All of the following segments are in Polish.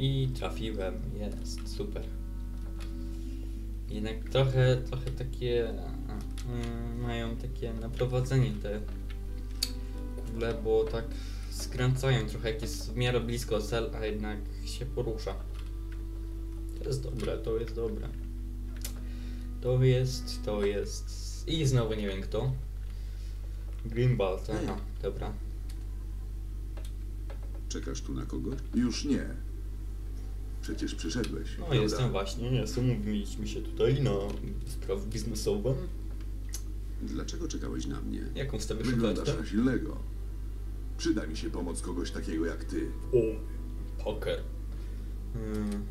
I trafiłem, jest, super. Jednak trochę, trochę takie mm, mają takie naprowadzenie te kule, bo tak skręcają trochę, jak jest w miarę blisko cel, a jednak się porusza. To jest dobre, to jest dobre. To jest, to jest. I znowu nie wiem kto. Grimbald, aha, dobra. Czekasz tu na kogoś? Już nie. Przecież przyszedłeś. No prawda? jestem właśnie, jestem, umówiliśmy się tutaj na sprawy biznesowe. Dlaczego czekałeś na mnie? Jaką stawiasz Wyglądasz na silnego. Przyda mi się pomoc kogoś takiego jak ty. O, poker. Hmm,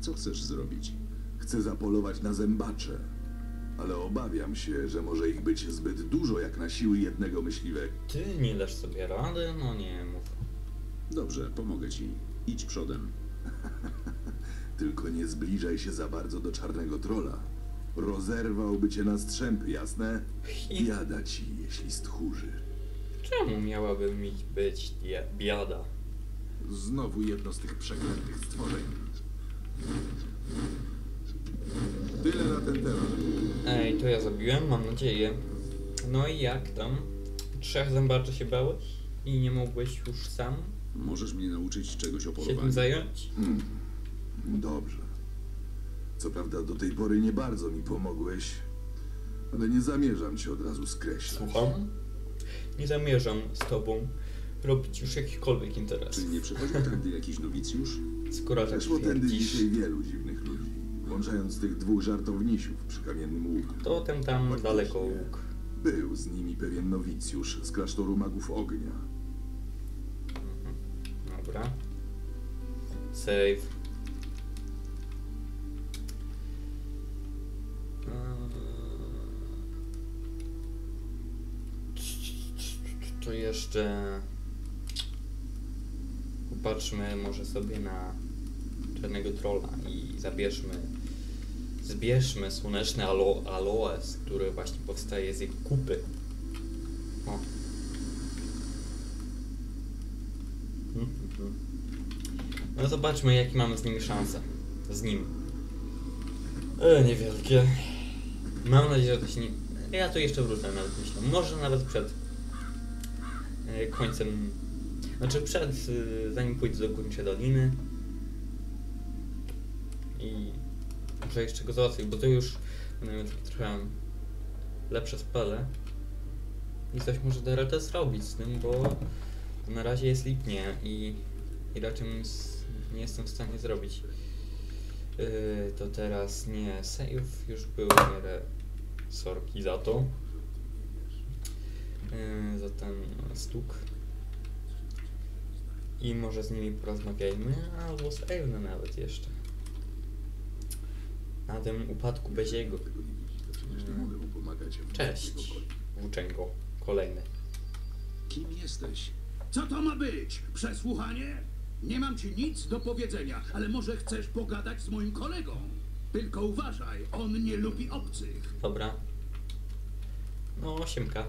Co chcesz zrobić? Chcę zapolować na zębacze. Ale obawiam się, że może ich być zbyt dużo jak na siły jednego myśliwego. ty nie dasz sobie rady? No nie mów. Dobrze, pomogę ci. Idź przodem. Tylko nie zbliżaj się za bardzo do czarnego trola. Rozerwałby cię na strzępy, jasne? Biada ci, jeśli stchórzy. czemu miałaby mi być biada? Znowu jedno z tych przeklętych stworzeń. Tyle na ten temat. Ej, to ja zabiłem, mam nadzieję. No i jak tam? Trzech zębaczy się bałeś? I nie mogłeś już sam Możesz mnie nauczyć czegoś o się tym polowaniu? zająć? Hmm. Dobrze. Co prawda do tej pory nie bardzo mi pomogłeś, ale nie zamierzam cię od razu skreślać. Słucham? Nie zamierzam z tobą robić już jakichkolwiek interesów. Czy nie przychodził tędy jakiś nowicjusz? Skoro tak Przeszło tędy twierdzisz, dzisiaj wielu dziwnych ludzi, włączając tych dwóch żartownisiów przy kamiennym łuku. to ten tam Faktycznie. daleko łuk. Był z nimi pewien nowicjusz z klasztoru magów ognia. Dobra. Save. To jeszcze popatrzmy może sobie na czarnego trolla i zabierzmy zbierzmy słoneczny alo aloes, który właśnie powstaje z jej kupy. O. Mhm. No zobaczmy jakie mamy z nimi szanse. Z nim. E, niewielkie. Mam nadzieję, że to się nie... Ja tu jeszcze wrócę nawet myślę. Może nawet przed końcem... Znaczy przed, e, zanim pójdę do Górniczej Doliny. I muszę jeszcze go załatwić, bo to już miał takie trochę lepsze spele. I coś może radę zrobić z tym, bo na razie jest lipnie i, i raczej nie jestem w stanie zrobić. Yy, to teraz nie, save już był miarę sorki za to. Yy, za ten stuk. I może z nimi porozmawiajmy, albo z Ewne nawet jeszcze. Na tym upadku bez jego. W Cześć, włóczęgo. Kolejny. Kim jesteś? Co to ma być? Przesłuchanie? Nie mam ci nic do powiedzenia, ale może chcesz pogadać z moim kolegą? Tylko uważaj, on nie lubi obcych. Dobra. No, siemka.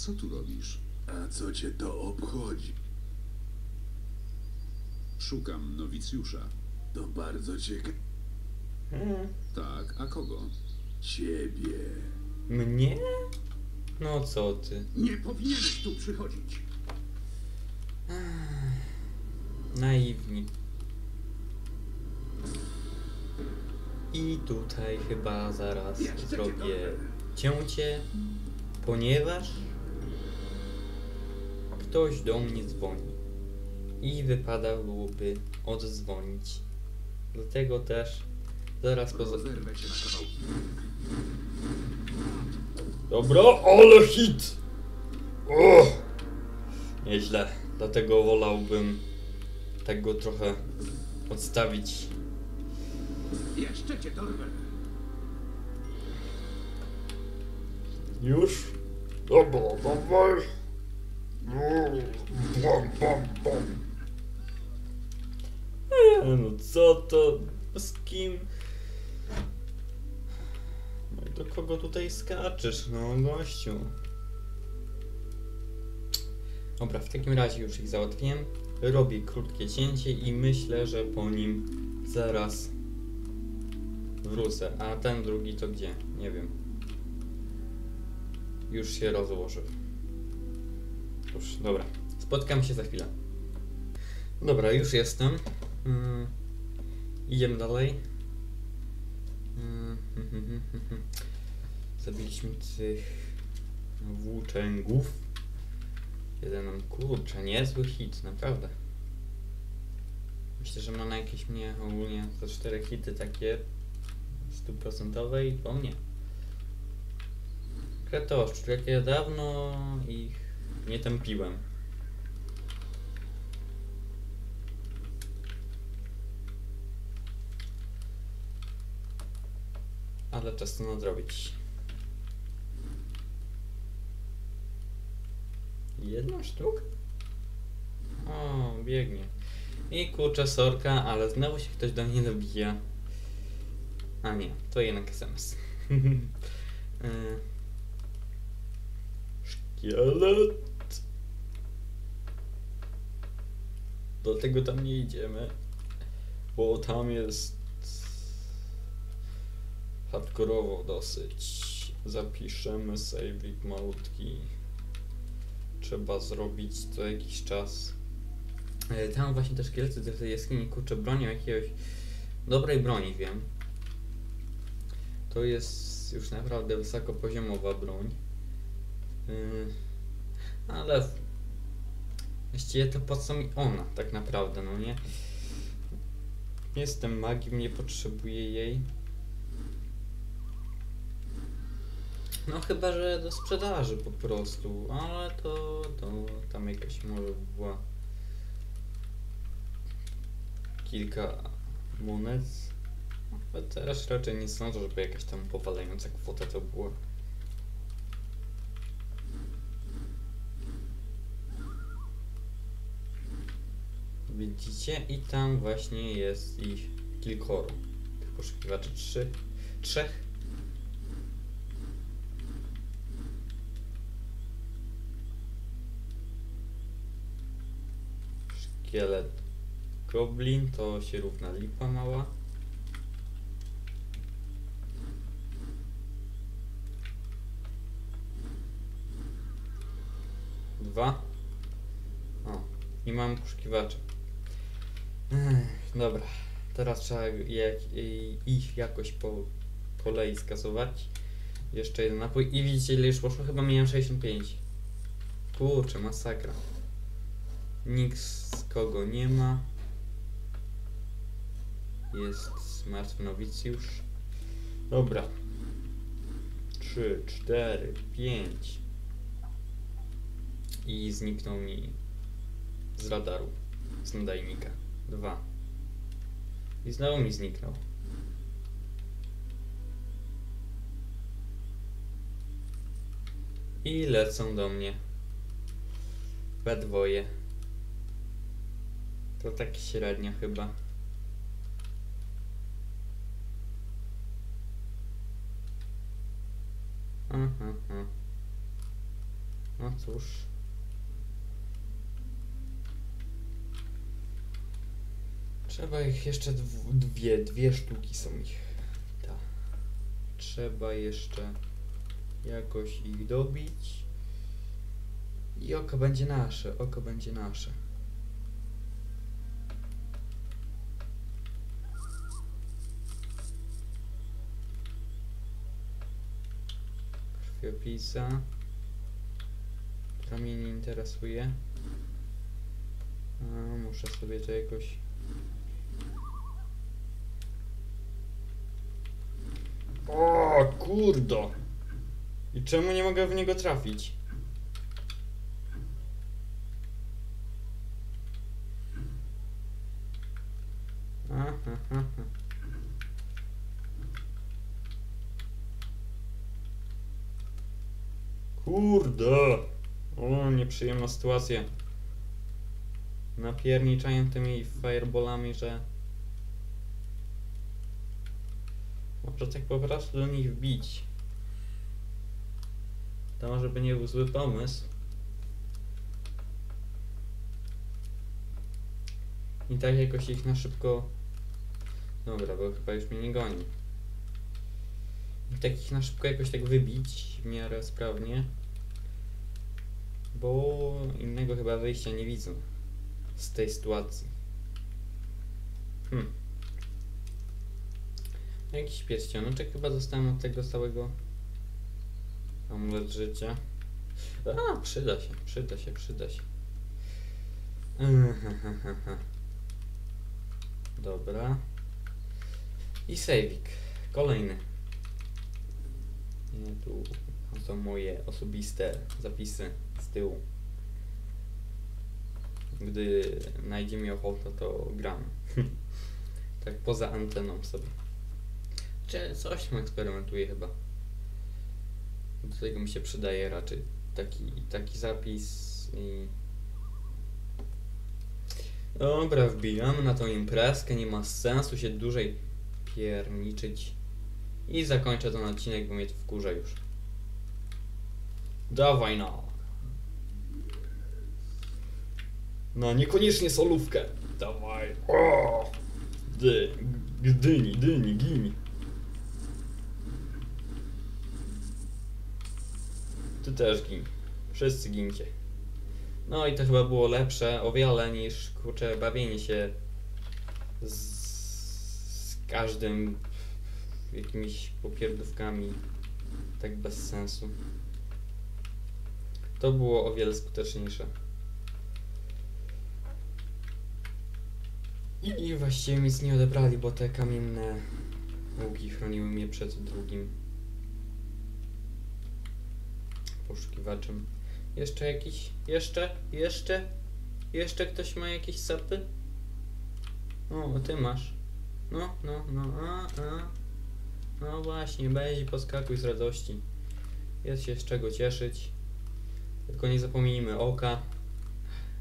Co tu robisz? A co cię to obchodzi? Szukam nowicjusza. To bardzo ciekawe. Hmm. Tak, a kogo? Ciebie. Mnie? No co ty? Nie powinieneś tu przychodzić. Naiwni. I tutaj chyba zaraz zrobię cięcie, ponieważ ktoś do mnie dzwoni i wypadałoby odzwonić. Dlatego też zaraz poza... Dobra, ale hit! O! Nieźle, dlatego wolałbym tego trochę odstawić. Jeszcze cię dorwę. Już? Dobra, dawaj. No co to? Z kim? No i do kogo tutaj skaczesz, no gościu? Dobra, w takim razie już ich załatwiłem. robię krótkie cięcie i myślę, że po nim zaraz wrócę. A ten drugi to gdzie? Nie wiem. Już się rozłożył. Już, dobra. Spotkam się za chwilę. Dobra, już jestem. Mm, idziemy dalej. Mm, Zabiliśmy tych włóczęgów. Jeden nam kurczę, niezły hit, naprawdę. Myślę, że ma na jakieś mnie ogólnie te cztery hity takie stuprocentowe i po mnie. Kretoszcz, jak ja dawno ich nie tępiłem. Ale czas to nadrobić. Jedna sztuka? O, biegnie. I kurczę sorka, ale znowu się ktoś do mnie dobija. A nie, to jednak SMS. E, Szkielet. Do tego tam nie idziemy, bo tam jest hardkorowo dosyć. Zapiszemy saving malutki. Trzeba zrobić co jakiś czas. E, Tam właśnie te szkielety do tej jaskini kurczę bronią jakiegoś dobrej broni wiem. To jest już naprawdę wysokopoziomowa broń. Yy, ale właściwie to po co mi ona tak naprawdę, no nie? Jestem magiem, nie potrzebuję jej. No chyba, że do sprzedaży po prostu, ale to, to tam jakaś może była kilka monet. Ale teraz raczej nie sądzę, żeby jakaś tam powalająca kwota to była. Widzicie? I tam właśnie jest ich kilkoro. Tych poszukiwaczy trzy, trzech. Szkielet goblin to się równa lipa mała. Dwa. O, i mam poszukiwacza. Dobra, teraz trzeba i- ich jakoś po kolei skasować. Jeszcze jeden napój i widzicie ile już poszło? Chyba miałem 65. Kurczę, masakra. Nikt z kogo nie ma. Jest martwy nowicjusz. Dobra. 3, 4, 5. I zniknął mi z radaru, z nadajnika. 2. I znowu mi zniknął. I lecą do mnie. We dwoje. To tak średnio chyba. Aha, aha. No cóż. Trzeba ich jeszcze dw- dwie, dwie sztuki są ich. Ta. Trzeba jeszcze jakoś ich dobić. I oko będzie nasze, oko będzie nasze. Krwiopisa. To mnie nie interesuje. A, muszę sobie to jakoś... O kurdo! I czemu nie mogę w niego trafić? Kurde! O, nieprzyjemna sytuacja. Napierniczają tymi fireballami, że... Może tak po prostu do nich wbić. To może by nie był zły pomysł. I tak jakoś ich na szybko... Dobra, bo chyba już mnie nie goni. I tak ich na szybko jakoś tak wybić w miarę sprawnie. Bo innego chyba wyjścia nie widzę z tej sytuacji. Hmm. Jakiś pierścioneczek chyba dostałem od tego całego amulet życia. A, przyda się, przyda się, przyda się. Dobra. I sejwik. Kolejny. Nie, tu są moje osobiste zapisy z tyłu. Gdy najdzie mi ochota, to gram. tak poza anteną sobie. Coś tam eksperymentuję chyba. Do tego mi się przydaje raczej taki, taki zapis i... Dobra, wbijamy na tą imprezkę, nie ma sensu się dłużej pierniczyć. I zakończę ten odcinek, bo mnie to wkurza już. Dawaj no. No, niekoniecznie solówkę. Dawaj. O! Dy, gdyni, dyni, gini. Ty też gin. Wszyscy gincie. No i to chyba było lepsze o wiele niż kurczę bawienie się z, z każdym jakimiś popierdówkami tak bez sensu. To było o wiele skuteczniejsze. I właściwie nic nie odebrali, bo te kamienne łuki chroniły mnie przed drugim poszukiwaczem. Jeszcze jakiś? Jeszcze? Jeszcze? Jeszcze ktoś ma jakieś sapy? O, ty masz. No, no, no, a, a. No właśnie, będzie poskakuj z radości. Jest się z czego cieszyć. Tylko nie zapomnijmy oka,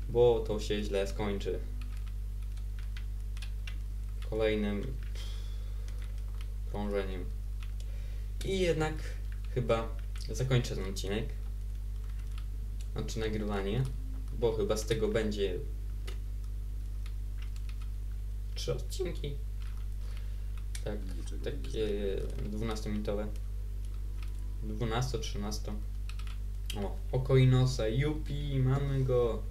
bo to się źle skończy. Kolejnym krążeniem. I jednak chyba zakończę ten odcinek. Znaczy nagrywanie, bo chyba z tego będzie trzy odcinki. Tak, takie 12-minutowe. 12-13. O, oko i nosa, jupi, mamy go.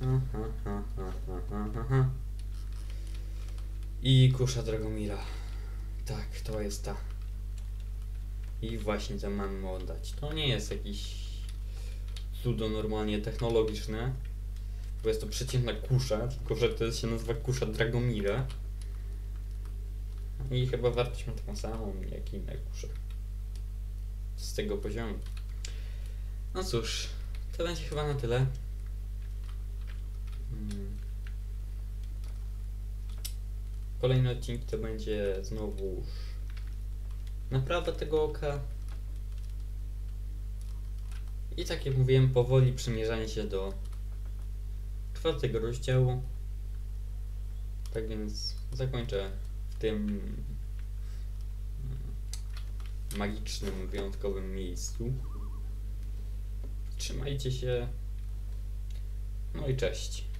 Ha, ha, ha, ha, ha, ha, ha, ha. I kusza Dragomira. Tak, to jest ta. I właśnie to mamy oddać. To nie jest jakiś cudo normalnie technologiczne, bo jest to przeciętna kusza, tylko że to się nazywa kusza Dragomira. I chyba wartość ma taką samą jak inne kusze. Z tego poziomu. No cóż, to będzie chyba na tyle. Mm. Kolejny odcinek to będzie znowu naprawa tego oka. I tak jak mówiłem, powoli przymierzanie się do czwartego rozdziału. Tak więc zakończę w tym mm, magicznym, wyjątkowym miejscu. Trzymajcie się. No i cześć.